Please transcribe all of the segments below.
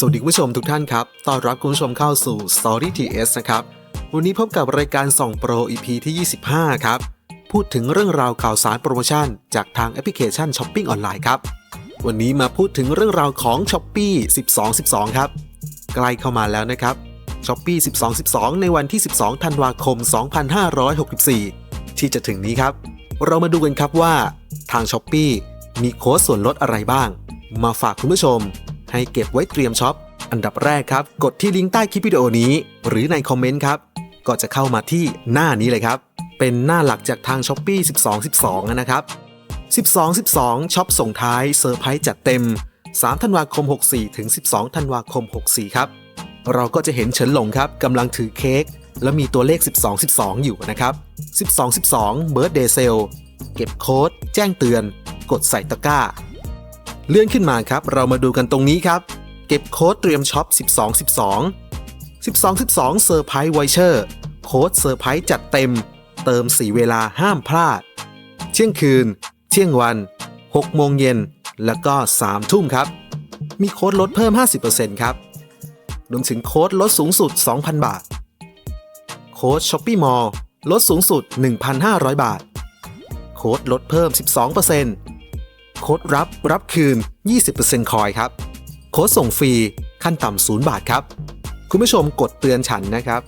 สวัสดีคุณผู้ชมทุกท่านครับ ต้อนรับคุณผู้ชมเข้าสู่ Story TS นะครับ วันนี้พบกับรายการส่องโปร EP ที่ 25 ครับ พูดถึงเรื่องราวข่าวสารโปรโมชั่น จากทางแอปพลิเคชันช้อปปิ้งออนไลน์ครับ วันนี้มาพูดถึงเรื่องราวของ s h อ p e e 12 12 ครับ ใกล้เข้ามาแล้วนะครับ s h อ p e e 12 12 ในวันที่ 12 ธันวาคม 2564 ที่จะถึงนี้ครับ เรามาดูกันครับว่าทาง s h อ p e e มีโค้ดส่วนลดอะไรบ้าง มาฝากคุณผู้ชม ให้เก็บไว้เตรียมช็อป อันดับแรกครับ กดที่ลิงก์ใต้คลิปวิดีโอนี้ หรือในคอมเมนต์ครับ ก็จะเข้ามาที่หน้านี้เลยครับ เป็นหน้าหลักจากทาง s h อ p e e 12 12 นะครับ 12 12ช็อปส่งท้ายเซอร์ไพรส์จัดเต็ม 3 ธันวาคม 64 ถึง 12 ธันวาคม 64 ครับ เราก็จะเห็นเฉินหลงครับกำลังถือเค้กแล้วมีตัวเลข 12 12 อยู่นะครับ 12 12 Birthday Sale เก็บโค้ด แจ้งเตือน กดใส่ตะกร้า เลื่อนขึ้นมาครับ เรามาดูกันตรงนี้ครับ เก็บโค้ดเตรียมช็อป 12 12 12 12เซอร์ไพรส์ไวเชอร์โค้ดเซอร์ไพรส์จัดเต็ม เติม 4 เวลาห้ามพลาด เที่ยงคืน เที่ยงวัน 6 โมงเย็น แล้วก็ 3 ทุ่มครับ มีโค้ดลดเพิ่ม 50%ครับรวมถึงโค้ดลดสูงสุด 2,000 บาท โค้ด s h o p e e Mall ลดสูงสุด 1,500 บาท โค้ดลดเพิ่ม 12% โค้ดรับรับคืน 20%คอยครับ โค้ดส่งฟรีขั้นต่ำ0บาทครับ คุณผู้ชมกดเตือนฉันนะครับ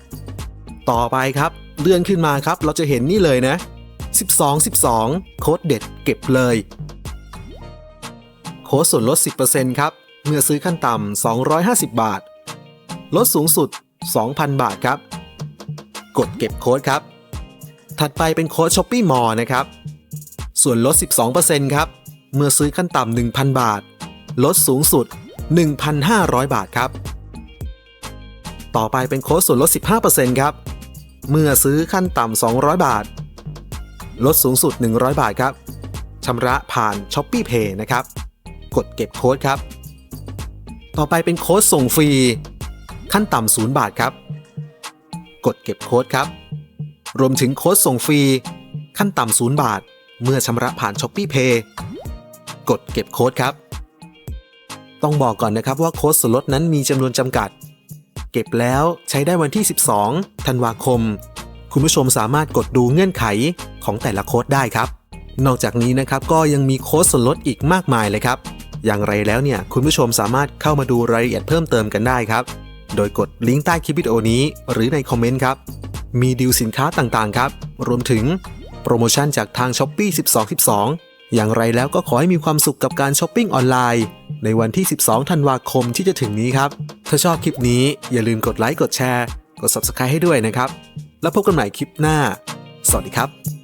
ต่อไปครับเลื่อนขึ้นมาครับ เราจะเห็นนี่เลยนะ 12 12 โค้ดเด็ดเก็บเลย โค้ดส่วนลด 10%ครับ เมื่อซื้อขั้นต่ำ 250 บาท ลดสูงสุด 2,000 บาทครับ กดเก็บโค้ดครับ ถัดไปเป็นโค้ด s h o p e e Mall นะครับ ส่วนลด 12%ครับ เมื่อซื้อขั้นต่ำ1,000 บาท ลดสูงสุด 1,500 บาทครับ ต่อไปเป็นโค้ดส่วนลด 15%ครับ เมื่อซื้อขั้นต่ำ200 บาท ลดสูงสุด 100 บาทครับชำระผ่าน s h o p e e Pay นะครับ กดเก็บโค้ดครับ ต่อไปเป็นโค้ดส่งฟรี ขั้นต่ำ0บาทครับ กดเก็บโค้ดครับ รวมถึงโค้ดส่งฟรี ขั้นต่ำ0บาท เมื่อชำระผ่าน s h o p e e Pay กดเก็บโค้ดครับ ต้องบอกก่อนนะครับว่าโค้ดส่วนลดนั้นมีจำนวนจำกัด เก็บแล้วใช้ได้วันที่ 12 ธันวาคม คุณผู้ชมสามารถกดดูเงื่อนไขของแต่ละโค้ดได้ครับ นอกจากนี้นะครับก็ยังมีโค้ดส่วนลดอีกมากมายเลยครับ อย่างไรแล้วเนี่ยคุณผู้ชมสามารถเข้ามาดูรายละเอียดเพิ่มเติมกันได้ครับ โดยกดลิงก์ใต้คลิปวิดีโอนี้ หรือในคอมเมนต์ครับ มีดีลสินค้าต่างๆครับ รวมถึงโปรโมชั่นจากทาง s h อ p e e 12 12 อย่างไรแล้วก็ขอให้มีความสุขกับการช้อปปิ้งออนไลน์ ในวันที่ 12 ธันวาคมที่จะถึงนี้ครับ ถ้าชอบคลิปนี้อย่าลืมกดไลค์กดแชร์ กด Subscribe ให้ด้วยนะครับ แล้วพบกันใหม่คลิปหน้า สวัสดีครับ